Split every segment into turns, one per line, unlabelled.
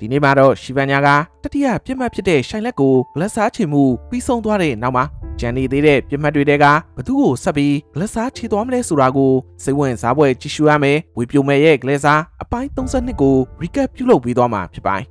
ဒီနေ့မှာတော့ရှီဗန်ညာကတတိယပြစ်မှတ်ဖြစ်တဲ့ရှိုင်လက်ကိုလက်စားချေမှုပြီးဆုံးသွားတဲ့နောက်မှာဂျန်နေသေးတဲ့ပြစ်မှတ်တွေတဲကဘသူ့ကိုဆက်ပြီးလက်စားချေသွားမလဲဆိုတာကိုစိတ်ဝင်စားပွဲကြည့်ရှုရမယ်ဝေပြိုမယ်ရဲ့ကလေးစားအပိုင်း32ကို recap ပြုလုပ်ပြီးသွားမှာဖြစ်ပါတယ်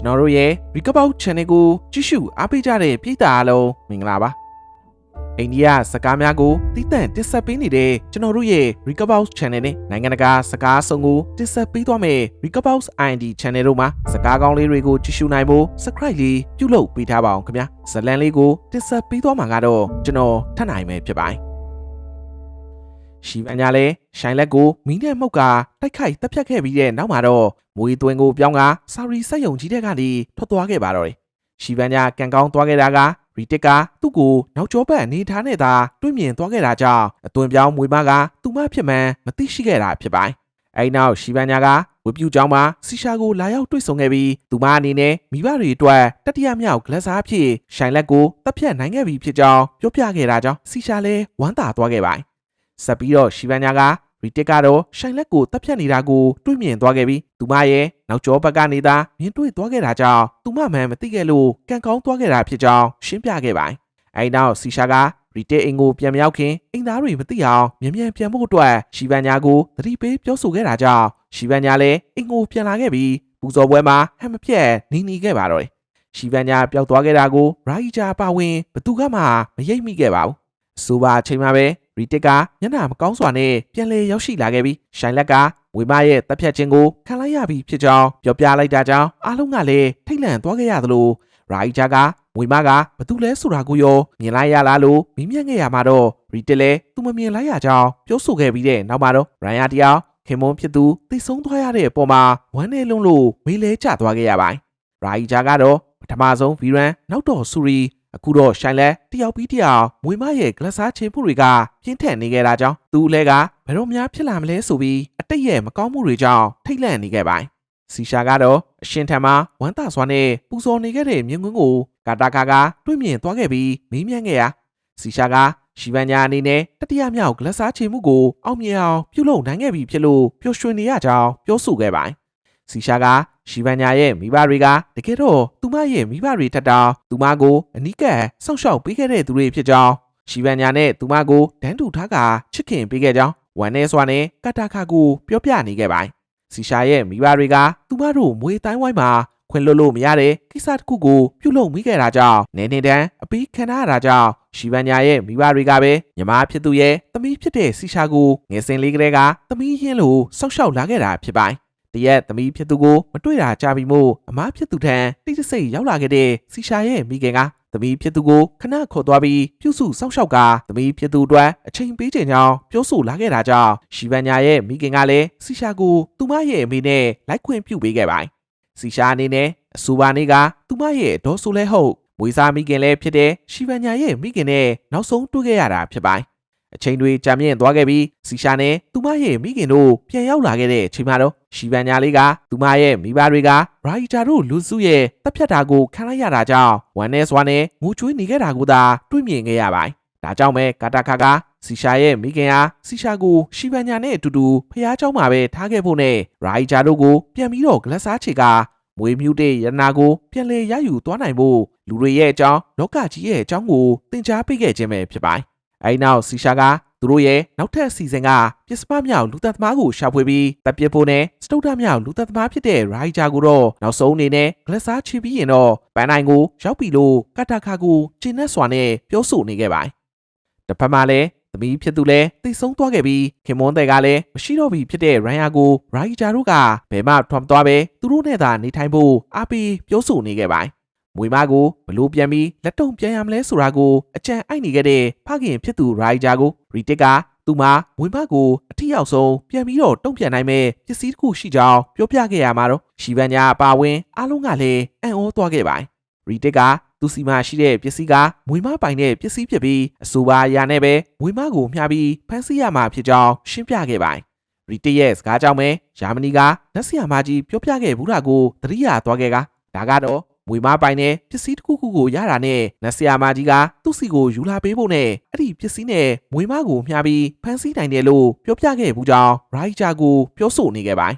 ကျွန်တော်တို့ရဲ့ Recover Channel ကိုကြည့်ရှုအားပေးကြတဲ့ပရိသတ်အားလုံးမင်္ဂလာပါအိန္ဒိယစကားများကိုတည်တံ့တင်ဆက်ပေးနေတဲ့ကျွန်တော်တို့ရဲ့ Recover Channel နဲ့နိုင်ငံတကာစကားအစုံကိုတင်ဆက်ပေးသွားမယ် Recover ID Channel တို့မှာစကားကောင်းလေးတွေကိုကြည့်ရှုနိုင်ဖို့ Subscribe လေးပြုလုပ်ပေးထားပါအောင်ခင်ဗျာဇလန်လေးကိုတင်ဆက်ပေးသွားမှာကတော့ကျွန်တော်ထပ်နိုင်မယ်ဖြစ်ပါတယ် ရှီဗန်ညာလဲရှိုင်လက်ကိုမီးနဲ့မှုတ်ကတိုက်ခိုက်တပ်ဖြတ်ခဲ့ပြီးတဲ့နောက်မှာတော့မွေသွင်းကိုပြောင်းကစာရီစက်ယုံကြီးတဲ့ကနေထွက်သွားခဲ့ပါတော့တယ်။ရှီဗန်ညာကန်ကောင်းသွားခဲ့တာကရီတစ်ကသူ့ကိုနောက်ကျောဘက်အနေထားနဲ့သာတွေ့မြင်သွားခဲ့တာကြောင့်အသွင်ပြောင်းမွေမကသူမဖြစ်မှန်းမသိရှိခဲ့တာဖြစ်ပါတယ်။အဲဒီနောက်ရှီဗန်ညာကဝပြူကျောင်းမှာစီရှာကိုလာရောက်တွေ့ဆုံခဲ့ပြီးသူမအနေနဲ့မိဘတွေအတွက်တတိယမြောက်ကလပ်စားဖြစ်ရှိုင်လက်ကိုတပ်ဖြတ်နိုင်ခဲ့ပြီဖြစ်ကြောင်းပြောပြခဲ့တာကြောင့်စီရှာလည်းဝမ်းသာသွားခဲ့ပါတယ်။ ဆက်ပြီးတော့ရှီဗန်ညာကရီတစ်ကတော့ရှိုင်လက်ကိုတပ်ဖြတ်နေတာကိုတွေ့မြင်သွားခဲ့ပြီးသူမရဲ့နောက်ကျောဘက်ကနေသာမြင်တွေ့သွားခဲ့တာကြောင့်သူမမှန်မသိခဲ့လို့ကံကောင်းသွားခဲ့တာဖြစ်ကြောင်းရှင်းပြခဲ့ပါတယ်။အဲဒီနောက်စီရှာကရီတစ်အိမ်ကိုပြန်မရောက်ခင်အိမ်သားတွေမသိအောင်မြန်မြန်ပြန်ဖို့အတွက်ရှီဗန်ညာကိုသတိပေးပြောဆိုခဲ့တာကြောင့်ရှီဗန်ညာလည်းအိမ်ကိုပြန်လာခဲ့ပြီးပူဇော်ပွဲမှာဟမ်မပြတ်နေနေခဲ့ပါတော့တယ်။ရှီဗန်ညာပျောက်သွားခဲ့တာကိုရာဟီဂျာပါဝင်ဘသူကမှမရိပ်မိခဲ့ပါဘူး။အဆိုပါအချိန်မှာပဲ ရီတစ်ကမျက်နှာမကောင်းစွာနဲ့ပြန်လည်ရောက်ရှိလာခဲ့ပြီးရှိုင်လက်ကဝေမရဲ့တပ်ဖြတ်ခြင်းကိုခံလိုက်ရပြီဖြစ်ကြောင်းပြောပြလိုက်တာကြောင့်အားလုံးကလည်းထိတ်လန့်သွားခဲ့ရသလိုရာဂျာကဝေမကဘသူလဲဆိုတာကိုရောမြင်လိုက်ရလားလို့မိမြတ်ခဲ့ရမှာတော့ရီတစ်လည်းသူမမြင်လိုက်ရကြောင်းပြောဆိုခဲ့ပြီးတဲ့နောက်မှာတော့ရန်ယာတယောက်ခင်မွန်းဖြစ်သူသိဆုံးသွားရတဲ့အပေါ်မှာဝမ်းနေလုံးလို့မေးလဲကျသွားခဲ့ရပါတယ်ရာဂျာကတော့ပထမဆုံးဗီရန်နောက်တော့ဆူရီ အခုတော့ရှိုင်လဲတယောက်ပြီးတယောက်မွေမရဲ့ဂလစားချင်းမှုတွေကပြင်းထန်နေခဲ့တာကြောင့်သူလည်းကဘယ်တော့မှဖြစ်လာမလဲဆိုပြီးအတိတ်ရဲ့မကောင်းမှုတွေကြောင့်ထိတ်လန့်နေခဲ့ပါတယ်။စီရှာကတော့အရှင်ထံမှာဝမ်းသာစွာနဲ့ပူဇော်နေခဲ့တဲ့မြင်းကွင်းကိုကာတာကာကတွေ့မြင်သွားခဲ့ပြီးမေးမြန်းခဲ့ရာစီရှာကရှီဗန်ညာအနေနဲ့တတိယမြောက်ဂလစားချေမှုကိုအောင်မြင်အောင်ပြုလုပ်နိုင်ခဲ့ပြီဖြစ်လို့ပျော်ရွှင်နေရကြောင်းပြောဆိုခဲ့ပါတယ်။ စီရှာကရှီဗန်ညာရဲ့မိဘတွေကတကယ်တော့သူမရဲ့မိဘတွေထက်တောင်သူမကိုအနီးကပ်စောင့်ရှောက်ပေးခဲ့တဲ့သူတွေဖြစ်ကြောင်းရှီဗန်ညာနဲ့သူမကိုဒန်းတူထားကချစ်ခင်ပေးခဲ့ကြောင်းဝန်နေစွာနဲ့ကတာခါကိုပြောပြနေခဲ့ပါတယ်။စီရှာရဲ့မိဘတွေကသူမတို့မွေတိုင်းဝိုင်းမှာခွင့်လွတ်လို့မရတဲ့ကိစ္စတစ်ခုကိုပြုလုပ်မိခဲ့တာကြောင့်နေနေတန်းအပီးခံရတာကြောင့်ရှီဗန်ညာရဲ့မိဘတွေကပဲညီမဖြစ်သူရဲ့သမီးဖြစ်တဲ့စီရှာကိုငယ်စဉ်လေးကလေးကသမီးရင်းလို့စောက်ရှောက်လာခဲ့တာဖြစ်ပါတယ်။ တရက်သမီးဖြစ်သူကိုမတွေ့တာကြပြီမို့အမားဖြစ်သူထံတိတဆိတ်ရောက်လာခဲ့တဲ့စီရှာရဲ့မိခင်ကသမီးဖြစ်သူကိုခဏခေါ်သွားပြီးပြုစုစောင့်ရှောက်ကသမီးဖြစ်သူအတွက်အချိန်ပေးချိန်ကြောင်းပြောဆိုလာခဲ့တာကြောင့်ရှီဗန်ညာရဲ့မိခင်ကလည်းစီရှာကိုသူမရဲ့အမေနဲ့လိုက်ခွင့်ပြုပေးခဲ့ပါတယ်။စီရှာအနေနဲ့အဆိုပါနေ့ကသူမရဲ့ဒေါ်ဆိုလဲဟုတ်မွေးစားမိခင်လည်းဖြစ်တဲ့ရှီဗန်ညာရဲ့မိခင်နဲ့နောက်ဆုံးတွေ့ခဲ့ရတာဖြစ်ပါတယ်။ အချိန်တွေကြာမြင့်သွားခဲ့ပြီးစီရှာနဲ့သူမရဲ့မိခင်တို့ပြန်ရောက်လာခဲ့တဲ့အချိန်မှာတော့ရှီဗန်ညာလေးကသူမရဲ့မိဘတွေကရာဟီတာတို့လူစုရဲ့တပ်ဖြတ်တာကိုခံလိုက်ရတာကြောင့်ဝမ်းနဲ့စွာနဲ့ငိုချွေးနေခဲ့တာကိုသာတွေ့မြင်ခဲ့ရပါတယ်။ဒါကြောင့်ပဲကာတာခါကစီရှာရဲ့မိခင်ဟာစီရှာကိုရှီဗန်ညာနဲ့အတူတူဖះเจ้าမှာပဲထားခဲ့ဖို့နဲ့ရာဟီတာတို့ကိုပြန်ပြီးတော့ဂလက်စားချေကမွေမြူတဲ့ရနာကိုပြန်လည်ရယူသွားနိုင်ဖို့လူတွေရဲ့အကြောင်းလောကကြီးရဲ့အကြောင်းကိုသင်ကြားပေးခဲ့ခြင်းပဲဖြစ်ပါတယ်။ အဲဒီနောက်စီရှာကသူတို့ရဲ့နောက်ထပ်စီစဉ်ကပစ္စမမြောက်လူသက်သမားကိုရှာဖွေပြီးတပ်ပစ်ဖို့နဲ့စတုဒ္ဓမြောက်လူသက်သမားဖြစ်တဲ့ရိုက်ဂျာကိုတော့နောက်ဆုံးအနေနဲ့ဂလက်စားချပြီးရင်တော့ပန်းနိုင်ကိုရောက်ပြီလို့ကတာခါကိုကျင်းနဲ့စွာနဲ့ပြောဆိုနေခဲ့ပါတယ်။တစ်ဖက်မှာလည်းသမီးဖြစ်သူလည်းသိဆုံးသွားခဲ့ပြီးခင်မွန်းတဲ့ကလည်းမရှိတော့ပြီဖြစ်တဲ့ရန်ယာကိုရိုက်ဂျာတို့ကဘယ်မှထွက်မသွားပဲသူတို့နဲ့သာနေထိုင်ဖို့အားပေးပြောဆိုနေခဲ့ပါတယ်။ မွေမကိုဘလို့ပြန်ပြီးလက်တုံပြန်ရမလဲဆိုတာကိုအကြံအိုက်နေခဲ့တဲ့ဖခင်ဖြစ်သူရိုက်ဂျာကိုရီတစ်ကသူမမွေမကိုအထီရောက်ဆုံးပြန်ပြီးတော့တုံ့ပြန်နိုင်မဲ့ပစ္စည်းတစ်ခုရှိကြောင်းပြောပြခဲ့ရမှာတော့ရှီဗန်ညာအပါဝင်အားလုံးကလည်းအံ့ဩသွားခဲ့ပါတယ်။ရီတစ်ကသူစီမှာရှိတဲ့ပစ္စည်းကမွေမပိုင်တဲ့ပစ္စည်းဖြစ်ပြီးအဆိုပါအရာနဲ့ပဲမွေမကိုမျှပြီးဖမ်းဆီးရမှာဖြစ်ကြောင်းရှင်းပြခဲ့ပါတယ်။ရီတစ်ရဲ့စကားကြောင့်ပဲဂျာမနီကနက်ဆီယာမကြီးပြောပြခဲ့ဘူးတာကိုသတိရသွားခဲ့ကဒါကတော့ မွေမပိုင်တဲ့ပစ္စည်းတစ်ခုခုကိုရတာနဲ့နက်ဆီယာမကြီးကသူ့စီကိုယူလာပေးဖို့နဲ့အဲ့ဒီပစ္စည်းနဲ့မွေမကိုမျှပြီးဖမ်းဆီးနိုင်တယ်လို့ပြောပြခဲ့ဘူးကြောင်းရိုက်ဂျာကိုပြောဆိုနေခဲ့ပါတယ်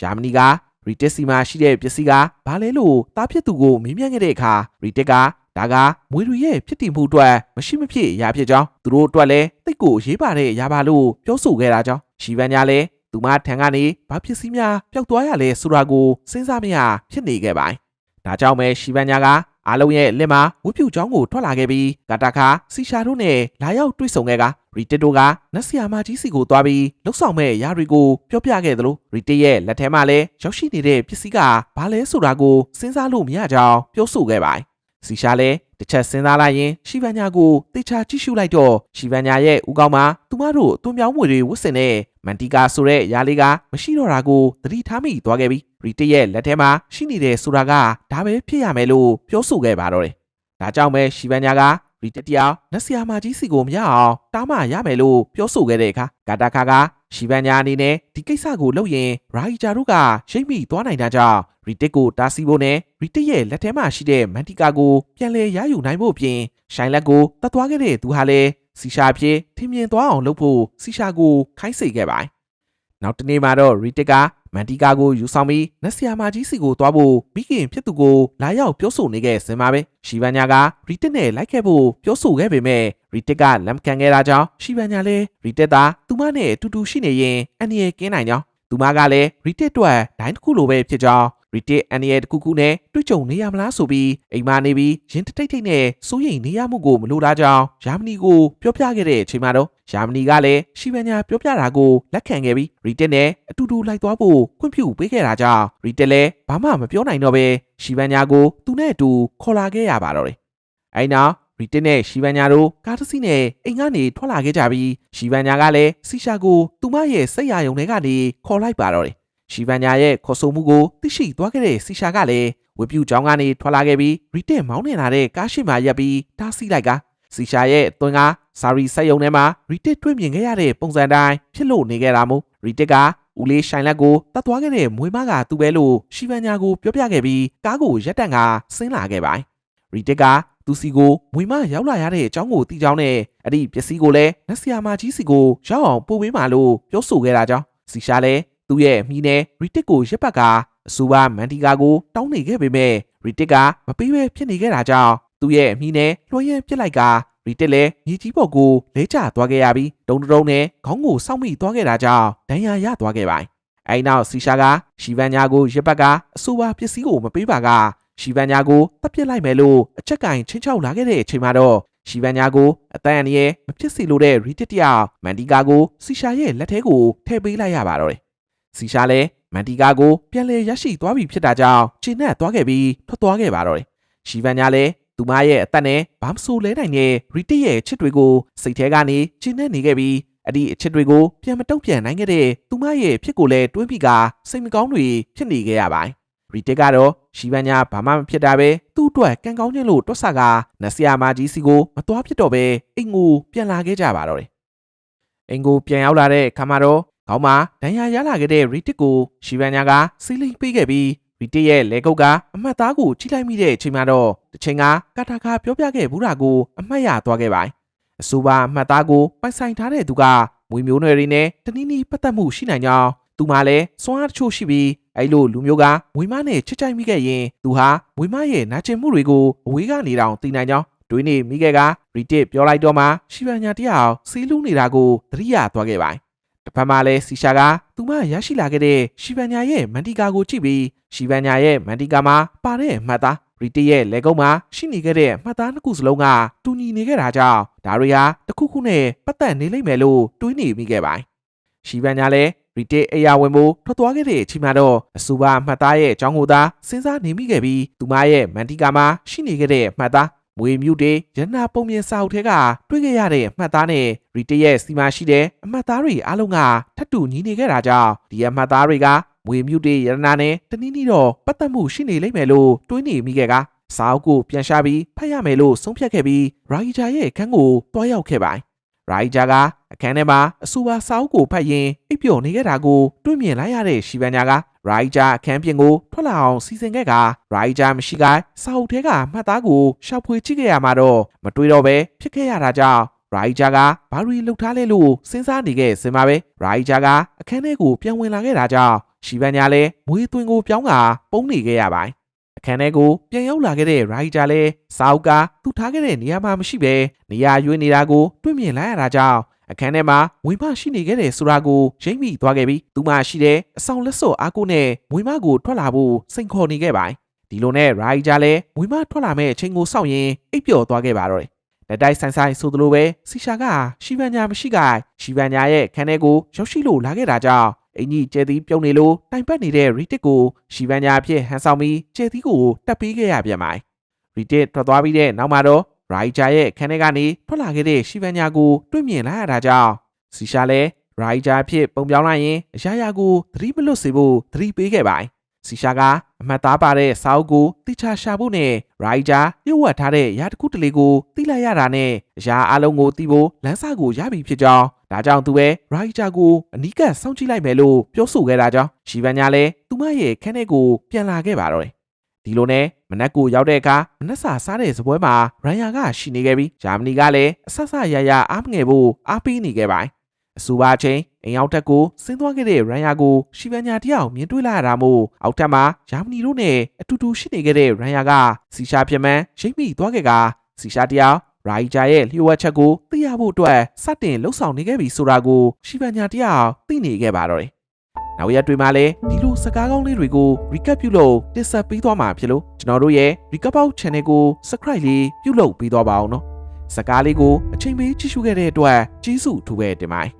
ဂျာမနီကရီတစ်စီမှာရှိတဲ့ပစ္စည်းကဘာလဲလို့တားဖြစ်သူကိုမေးမြန်းခဲ့တဲ့အခါရီတစ်ကဒါကမွေရီရဲ့ဖြစ်တည်မှုအတွက်မရှိမဖြစ်အရာဖြစ်ကြောင်းသူတို့အတွက်လည်းတိတ်ကိုရေးပါတဲ့အရာပါလို့ပြောဆိုခဲ့တာကြောင့်ရှီဗန်ညာလည်းသူမထံကနေဘာပစ္စည်းများပျောက်သွားရလဲဆိုတာကိုစဉ်းစားမရဖြစ်နေခဲ့ပါတယ်။ ဒါကြောင့်ပဲရှီဗန်ညာကအားလုံးရဲ့လက်မှာဝှပြူချောင်းကိုထွက်လာခဲ့ပြီးကာတာခါစီရှာတို့နဲ့လာရောက်တွေ့ဆုံခဲ့ကရီတစ်တို့ကနက်ဆီယာမာကြီးစီကိုသွားပြီးလှုပ်ဆောင်မဲ့ယာတွေကိုပြောပြခဲ့သလိုရီတစ်ရဲ့လက်ထဲမှာလည်းရောက်ရှိနေတဲ့ပစ္စည်းကဘာလဲဆိုတာကိုစဉ်းစားလို့မရကြောင်းပြောဆိုခဲ့ပါတယ်။စီရှာလည်းတစ်ချက်စဉ်းစားလိုက်ရင်ရှီဗန်ညာကိုတေချာကြည့်ရှုလိုက်တော့ရှီဗန်ညာရဲ့ဦးခေါင်းမှာသူမတို့အတွင်းပြောင်းမွေတွေဝတ်ဆင်တဲ့မန်တီကာဆိုတဲ့ယာလေးကမရှိတော့တာကိုသတိထားမိသွားခဲ့ပြီး ရီတစ်ရဲ့လက်ထဲမှာရှိနေတဲ့ဆိုတာကဒါပဲဖြစ်ရမယ်လို့ပြောဆိုခဲ့ပါတော့တယ်။ဒါကြောင့်ပဲရှီဗန်ညာကရီတစ်တယောက်နက်ဆီယာမာကြီးစီကိုမရအောင်တားမရမယ်လို့ပြောဆိုခဲ့တဲ့အခါကာတာခါကရှီဗန်ညာအနေနဲ့ဒီကိစ္စကိုလုပ်ရင်ရာဟီဂျာတို့ကရိတ်မိသွားနိုင်တာကြောင့်ရီတစ်ကိုတားဆီးဖို့နဲ့ရီတစ်ရဲ့လက်ထဲမှာရှိတဲ့မန်တီကာကိုပြန်လည်ရယူနိုင်ဖို့အပြင်ရှိုင်လက်ကိုတတ်သွားခဲ့တဲ့သူဟာလည်းစီရှာဖြစ်ထင်မြင်သွားအောင်လုပ်ဖို့စီရှာကိုခိုင်းစေခဲ့ပါတယ်။နောက်တနေ့မှာတော့ရီတစ်က မန်တီကာကိုယူဆောင်ပြီးနက်ဆီယာမာကြီးစီကိုသွားဖို့မိခင်ဖြစ်သူကိုလာရောက်ပြောဆိုနေခဲ့စင်ပါပဲရှီဗန်ညာကရီတစ်နဲ့လိုက်ခဲ့ဖို့ပြောဆိုခဲ့ပေမဲ့ရီတစ်ကလက်မခံခဲ့တာကြောင့်ရှီဗန်ညာလည်းရီတစ်သာသူမနဲ့အတူတူရှိနေရင်အန်နီရဲ့ကင်းနိုင်ကြောင်းသူမကလည်းရီတစ်အတွက်ဒိုင်းတစ်ခုလိုပဲဖြစ်ကြောင်း ရီတစ်အန်နီရဲ့တခုခုနဲ့တွေ့ကြုံနေရမလားဆိုပြီးအိမ်မနေပြီးရင်တိတ်တိတ်နဲ့စိုးရိမ်နေရမှုကိုမလိုတာကြောင့်ဂျာမနီကိုပြောပြခဲ့တဲ့အချိန်မှာတော့ဂျာမနီကလည်းရှီဗန်ညာပြောပြတာကိုလက်ခံခဲ့ပြီးရီတစ်နဲ့အတူတူလိုက်သွားဖို့ခွင့်ပြုပေးခဲ့တာကြောင့်ရီတစ်လည်းဘာမှမပြောနိုင်တော့ပဲရှီဗန်ညာကိုသူနဲ့အတူခေါ်လာခဲ့ရပါတော့တယ်။အဲဒီနောက်ရီတစ်နဲ့ရှီဗန်ညာတို့ကားတစ်စီးနဲ့အိမ်ကနေထွက်လာခဲ့ကြပြီးရှီဗန်ညာကလည်းစီရှာကိုသူမရဲ့စိတ်ရယုံတွေကနေခေါ်လိုက်ပါတော့တယ်။ ရှီဗန်ညာရဲ့ခေါ်ဆိုမှုကိုသိရှိသွားခဲ့တဲ့စီရှာကလည်းဝေပြူချောင်းကနေထွက်လာခဲ့ပြီးရီတစ်မောင်းနေလာတဲ့ကားရှိမှရပ်ပြီးတားဆီးလိုက်ကစီရှာရဲ့အတွင်းကစာရီဆက်ယုံထဲမှာရီတစ်တွေ့မြင်ခဲ့ရတဲ့ပုံစံတိုင်းဖြစ်လို့နေခဲ့တာမို့ရီတစ်ကဦးလေးရှိုင်လက်ကိုတတ်သွားခဲ့တဲ့မွေးမကသူ့ပဲလို့ရှီဗန်ညာကိုပြောပြခဲ့ပြီးကားကိုရက်တန့်ကဆင်းလာခဲ့ပါတယ်။ရီတစ်ကသူစီကိုမွေမရောက်လာရတဲ့အကြောင်းကိုသိကြောင်းနဲ့အဲ့ဒီပစ္စည်းကိုလည်းနက်ဆီယာမာကြီးစီကိုရောက်အောင်ပို့ပေးမှလို့ပြောဆိုခဲ့တာကြောင့်စီရှာလည်း သူ့ရဲ့မိနဲ့ရီတစ်ကိုရက်ပတ်ကအဆိုပါမန်တီကာကိုတောင်းနေခဲ့ပေမဲ့ရီတစ်ကမပေးဘဲဖြစ်နေခဲ့တာကြောင့်သူ့ရဲ့မိနဲ့လွှဲရမ်းပစ်လိုက်ကရီတက်လည်းမြေကြီးပေါ်ကိုလဲကျသွားခဲ့ရပြီးတုံတုံနဲ့ခေါင်းကိုစောက်မိသွားခဲ့တာကြောင့်ဒဏ်ရာရသွားခဲ့ပါတယ်။အဲဒီနောက်စီရှာကရှီဗန်ညာကိုရစ်ပတ်ကအဆိုပါပစ္စည်းကိုမပေးပါကရှီဗန်ညာကိုတပ်ပစ်လိုက်မယ်လို့အချက်ကင်ချင်းချောက်လာခဲ့တဲ့အချိန်မှာတော့ရှီဗန်ညာကိုအတန်အနည်းမဖြစ်စီလို့တဲ့ရီတက်တယောက်မန်တီကာကိုစီရှာရဲ့လက်ထဲကိုထည့်ပေးလိုက်ရပါတော့တယ်။ စီရှာလည်းမန်တီကာကိုပြန်လည်ရရှိသွားပြီဖြစ်တာကြောင့်ချိန်နဲ့သွားခဲ့ပြီးထွက်သွားခဲ့ပါတော့တယ်။ရှီဗန်ညာလည်းသူမရဲ့အသက်နဲ့ဘာမဆိုးလဲနိုင်တဲ့ရီတစ်ရဲ့အချစ်တွေကိုစိတ်ထဲကနေကျင်းနေနေခဲ့ပြီးအဲ့ဒီအချစ်တွေကိုပြန်မတုံ့ပြန်နိုင်ခဲ့တဲ့သူမရဲ့ဖြစ်ကိုလည်းတွင်းပြီးကစိတ်မကောင်းတွေဖြစ်နေခဲ့ရပါတယ်။ရီတစ်ကတော့ရှီဗန်ညာဘာမှမဖြစ်တာပဲသူ့အတွက်ကံကောင်းခြင်းလို့တွက်ဆကနဆီယာမာကြီးစီကိုမသွားဖြစ်တော့ပဲအိမ်ကိုပြန်လာခဲ့ကြပါတော့တယ်။အိမ်ကိုပြန်ရောက်လာတဲ့ခါမှာတော့ ခေါင်းမှာဒဏ်ရာရလာခဲ့တဲ့ရီတစ်ကိုရှီဗန်ညာကစီးလိမ့်ပေးခဲ့ပြီးရီတစ်ရဲ့လက်ကုပ်ကအမှတ်သားကိုချိလိုက်မိတဲ့အချိန်မှာတော့တစ်ချိန်ကကာတာခါပြောပြခဲ့ဘူးတာကိုအမှတ်ရသွားခဲ့ပါတယ်။အဆိုပါအမှတ်သားကိုပိုင်ဆိုင်ထားတဲ့သူကမွေမျိုးနွယ်တွေနဲ့တနည်းနည်းပတ်သက်မှုရှိနိုင်ကြောင်းသူမှလည်းစွမ်းအားတချို့ရှိပြီးအဲ့လိုလူမျိုးကမွေမနဲ့ချစ်ကြိုက်မိခဲ့ရင်သူဟာမွေမရဲ့နာကျင်မှုတွေကိုအဝေးကနေတောင်သိနိုင်ကြောင်းတွေးနေမိခဲ့ကရီတစ်ပြောလိုက်တော့မှရှီဗန်ညာတယောက်စီးလူးနေတာကိုသတိရသွားခဲ့ပါတယ်။ တစ်ဖက်မှာလည်းစီရှာကသူမရရှိလာခဲ့တဲ့ရှီဗန်ညာရဲ့မန်တီကာကိုကြည့်ပြီးရှီဗန်ညာရဲ့မန်တီကာမှာပါတဲ့အမှတ်သားရီတီရဲ့လက်ကုပ်မှာရှိနေခဲ့တဲ့မှတ်သားနှစ်ခုစလုံးကတူညီနေခဲ့တာကြောင့်ဒါတွေဟာတစ်ခုခုနဲ့ပတ်သက်နေလိမ့်မယ်လို့တွေးနေမိခဲ့ပါတယ်။ရှီဗန်ညာလည်းရီတေအရာဝင်ဖို့ထွက်သွားခဲ့တဲ့အချိန်မှာတော့အဆိုပါမှတ်သားရဲ့အကြောင်းကိုသာစဉ်းစားနေမိခဲ့ပြီးသူမရဲ့မန်တီကာမှာရှိနေခဲ့တဲ့မှတ်သား မွေမြူတေရန်နာပုံမြင်စာအုပ်ထဲကတွေ့ခဲ့ရတဲ့အမှတ်သားနဲ့ရီတေရဲ့စီမာရှိတဲ့အမှတ်သားတွေအားလုံးကထပ်တူညီနေခဲ့တာကြောင့်ဒီအမှတ်သားတွေကမွေမြူတေရန်နာနဲ့တနည်းနည်းတော့ပတ်သက်မှုရှိနေလိမ့်မယ်လို့တွေးနေမိခဲ့ကစာအုပ်ကိုပြန်ရှာပြီးဖတ်ရမယ်လို့ဆုံးဖြတ်ခဲ့ပြီးရာဂီဂျာရဲ့အခန်းကိုတွားရောက်ခဲ့ပါတယ် ရိုက်ဂျာကအခန်းထဲမှာအဆိုပါစာအုပ်ကိုဖတ်ရင်းအိပ်ပျော်နေခဲ့တာကိုတွေ့မြင်လိုက်ရတဲ့ရှီဗန်ညာကရိုက်ဂျာအခန်းပြင်ကိုထွက်လာအောင်စီစဉ်ခဲ့ကရိုက်ဂျာမရှိကစာအုပ်ထဲကမှတ်သားကိုရှောက်ဖွေကြည့်ခဲ့ရမှာတော့မတွေ့တော့ပဲဖြစ်ခဲ့ရတာကြောင့်ရိုက်ဂျာကဘာရီလှုပ်ထားလဲလို့စဉ်းစားနေခဲ့စင်ပါပဲရိုက်ဂျာကအခန်းထဲကိုပြန်ဝင်လာခဲ့တာကြောင့်ရှီဗန်ညာလည်းမွေးသွင်းကိုပြောင်းကပုံနေခဲ့ရပါတယ် အခန်းထဲကိုပြန်ရောက်လာခဲ့တဲ့ရိုက်ဂျာလည်းစာအုပ်ကသူ့ထားခဲ့တဲ့နေရာမှာမရှိပဲနေရာရွေးနေတာကိုတွေ့မြင်လိုက်ရတာကြောင့်အခန်းထဲမှာမွေးမရှိနေခဲ့တဲ့ဆိုတာကိုရိမ့်မိသွားခဲ့ပြီးသူမှရှိတဲ့အဆောင်လက်စော့အားကိုနဲ့မွေးမကိုထွက်လာဖို့စိန်ခေါ်နေခဲ့ပါတယ်ဒီလိုနဲ့ရိုက်ဂျာလည်းမွေးမထွက်လာမဲ့အချိန်ကိုစောင့်ရင်အိပ်ပျော်သွားခဲ့ပါတော့တယ်လက်တိုက်ဆိုင်ဆိုင်ဆိုသလိုပဲစီရှာကရှီဗန်ညာမရှိကရှီဗန်ညာရဲ့ခန်းထဲကိုရောက်ရှိလို့လာခဲ့တာကြောင့် အင်ကြီးကျဲသီးပြုံးနေလို့တိုင်ပတ်နေတဲ့ရီတစ်ကိုရှီဗန်ညာအဖြစ်ဟန်ဆောင်ပြီးကျဲသီးကိုတက်ပေးခဲ့ရပြန်ပါတယ်။ရီတစ်ထွက်သွားပြီးတဲ့နောက်မှာတော့ရိုက်ဂျာရဲ့ခန်းထဲကနေထွက်လာခဲ့တဲ့ရှီဗန်ညာကိုတွေ့မြင်လိုက်ရတာကြောင့်စီရှာလည်းရိုက်ဂျာအဖြစ်ပုံပြောင်းလိုက်ရင်အရာရာကိုသတိမလွတ်စေဖို့သတိပေးခဲ့ပါတယ်။စီရှာကအမှတ်သားပါတဲ့စာအုပ်ကိုတိချာရှာဖို့နဲ့ရိုက်ဂျာပြုတ်ဝတ်ထားတဲ့ရာတစ်ခုတလေကိုသိလိုက်ရတာနဲ့အရာအလုံးကိုသိဖို့လမ်းစာကိုရပြီဖြစ်ကြောင်း ဒါကြောင့်သူပဲရိုက်ဂျာကိုအနီးကပ်စောင့်ကြည့်လိုက်မယ်လို့ပြောဆိုခဲ့တာကြောင့်ရှီဗန်ညာလည်းသူမရဲ့ခန်းထဲကိုပြန်လာခဲ့ပါတော့တယ်ဒီလိုနဲ့မနက်ကိုရောက်တဲ့အခါမနက်စာစားတဲ့စပွဲမှာရန်ယာကရှိနေခဲ့ပြီးဂျာမနီကလည်းအဆက်ဆက်ရရအားမငယ်ဖို့အားပေးနေခဲ့ပါတယ်အဆိုပါချင်းအိမ်ရောက်တက်ကိုဆင်းသွားခဲ့တဲ့ရန်ယာကိုရှီဗန်ညာတယောက်မြင်တွေ့လာရတာမို့အောက်ထပ်မှာဂျာမနီတို့နဲ့အတူတူရှိနေခဲ့တဲ့ရန်ယာကစီရှာပြမန်းရိပ်မိသွားခဲ့ကစီရှာတယောက် ရိုက်ဂျာရဲ့လျှို့ဝှက်ချက်ကိုသိရဖို့အတွက်စတင်လှုပ်ဆောင်နေခဲ့ပြီဆိုတာကိုရှီဗန်ညာတယောက်သိနေခဲ့ပါတော့တယ်နောက်ရက်တွေမှာလည်းဒီလိုစကားကောင်းလေးတွေကို recap ပြုလုပ်တင်ဆက်ပေးသွားမှာဖြစ်လို့ကျွန်တော်တို့ရဲ့ recap out channel ကို subscribe လေးပြုလုပ်ပေးသွားပါအောင်နော်စကားလေးကိုအချိန်ပေးကြည့်ရှုခဲ့တဲ့အတွက်ကျေးဇူးအထူးပဲတင်ပါတယ်